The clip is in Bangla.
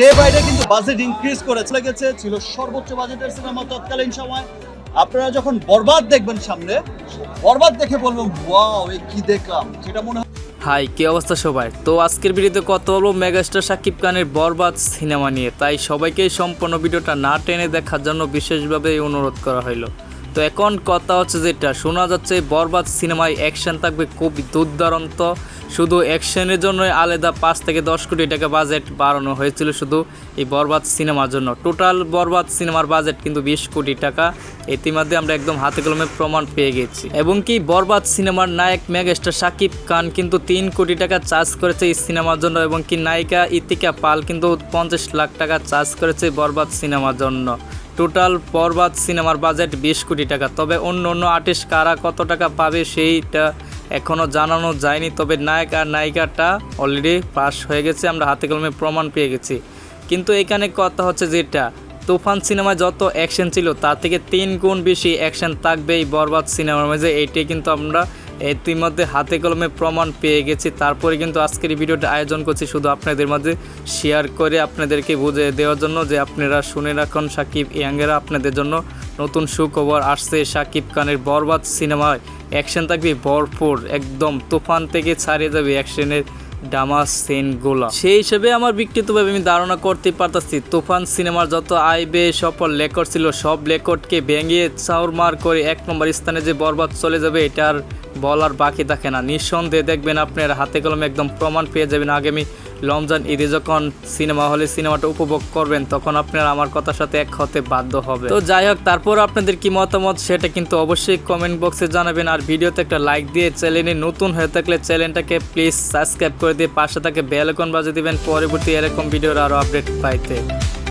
ডে বাই কিন্তু বাজেট ইনক্রিজ করে চলে গেছে, ছিল সর্বোচ্চ বাজেটের সিনেমা তৎকালীন সময়। আপনারা যখন বরবাদ দেখবেন সামনে, বরবাদ দেখে বলবেন, ওয়াও, এ কি দেখলাম? যেটা মনে হয় হাই, কি অবস্থা সবাই? তো আজকের ভিডিওতে কত হলো মেগাস্টার শাকিব খানের বরবাদ সিনেমা নিয়ে। তাই সবাইকে সম্পূর্ণ ভিডিওটা না টেনে দেখার জন্য বিশেষভাবে অনুরোধ করা হলো তো এখন কথা হচ্ছে যেটা, শোনা যাচ্ছে বরবাদ সিনেমায় অ্যাকশন থাকবে খুব দুর্দান্ত। শুধু অ্যাকশনের জন্য আলাদা পাঁচ থেকে দশ কোটি টাকা বাজেট বাড়ানো হয়েছিল শুধু এই বরবাদ সিনেমার জন্য। টোটাল বরবাদ সিনেমার বাজেট কিন্তু বিশ কোটি টাকা। ইতিমধ্যে আমরা একদম হাতে কলমে প্রমাণ পেয়ে গেছি। এবং কি বরবাদ সিনেমার নায়ক মেগাস্টার শাকিব খান কিন্তু তিন কোটি টাকা চার্জ করেছে এই সিনেমার জন্য এবং কি নায়িকা ইতিকা পাল কিন্তু পঞ্চাশ লাখ টাকা চার্জ করেছে বরবাদ সিনেমার জন্য। টোটাল বরবাদ সিনেমার বাজেট বিশ কোটি টাকা। তবে অন্য অন্য আর্টিস্ট কারা কত টাকা পাবে সেইটা এখনও জানানো যায়নি। তবে নায়ক আর নায়িকাটা অলরেডি পাস হয়ে গেছে, আমরা হাতে কলমে প্রমাণ পেয়ে গেছি। কিন্তু এখানে কথা হচ্ছে যেটা, তুফান সিনেমায় যত অ্যাকশন ছিল, তার থেকে তিন গুণ বেশি অ্যাকশন থাকবে এই বরবাদ সিনেমার মাঝে। এইটাই কিন্তু আমরা ইতিমধ্যে হাতে কলমে প্রমাণ পেয়ে গেছি। তারপরে কিন্তু আজকের ভিডিওটা আয়োজন করছি শুধু আপনাদের মাঝে শেয়ার করে আপনাদেরকে বুঝিয়ে দেওয়ার জন্য যে আপনারা শুনে রাখুন সাকিব ইয়াঙ্গেরা আপনাদের জন্য নতুন সুখবর আসছে সাকিব খানের বরবাদ সিনেমায়। অ্যাকশন থাকবে ভরপুর, একদম তুফান থেকে ছাড়িয়ে যাবে অ্যাকশনের ডামাস সেনগুলো। সেই হিসেবে আমার ব্যক্তিগতভাবে আমি ধারণা করতে পারতাছি, তুফান সিনেমার যত আইবে, সফল রেকর্ড ছিল, সব রেকর্ডকে ভেঙে চাউরমার করে এক নম্বর স্থানে যে বরবাদ চলে যাবে, এটার বলার বাকি থাকে না। নিঃসন্দেহে দেখবেন আপনার হাতে কলমে একদম প্রমাণ পেয়ে যাবেন। আগামী রমজান ঈদে যখন সিনেমা হলে সিনেমাটা উপভোগ করবেন, তখন আপনারা আমার কথার সাথে এক হতে বাধ্য হবে। তো যাই হোক, তারপর আপনাদের কি মতামত সেটা কিন্তু অবশ্যই কমেন্ট বক্সে জানাবেন। আর ভিডিওতে একটা লাইক দিয়ে চ্যানেলে নতুন হয়ে থাকলে চ্যানেলটাকে প্লিজ সাবস্ক্রাইব করে দিয়ে পাশে থাকে বেল আইকন বাজিয়ে দিবেন। পরবর্তী এরকম ভিডিওর আরও আপডেট পাইতে।